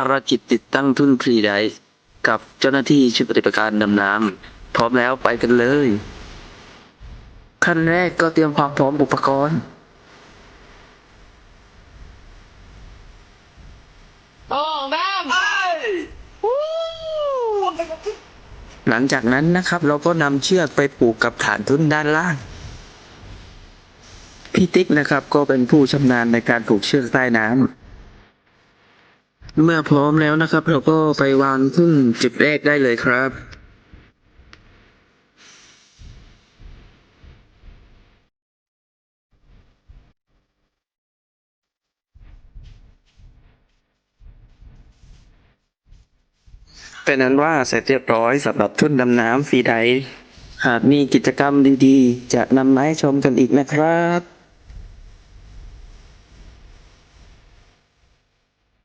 ารกิจติดตั้งทุ่นฟรีไดฟ์กับเจ้าหน้าที่ชุดปฏิบัติการดำน้ำพร้อมแล้วไปกันเลย ขั้นแรกก็เตรียมความพร้อมอุปกรณ์ โอ่งน้หลังจากนั้นนะครับ เราก็นำเชือกไปผูกกับฐานทุ่นด้านล่าง พี่ติ๊กนะครับ ก็เป็นผู้ชำนาญในการผูกเชือกใต้น้ำ เมื่อพร้อมแล้วนะครับ เราก็ไปวางทุ่นจุดแรกได้เลยครับเป็นนั้นว่าเสร็จเรียบร้อยสำหรับทุ่นดำน้ำฟรีไดหากมีกิจกรรมดีๆ จะนำมาให้ชมกันอีกนะครับ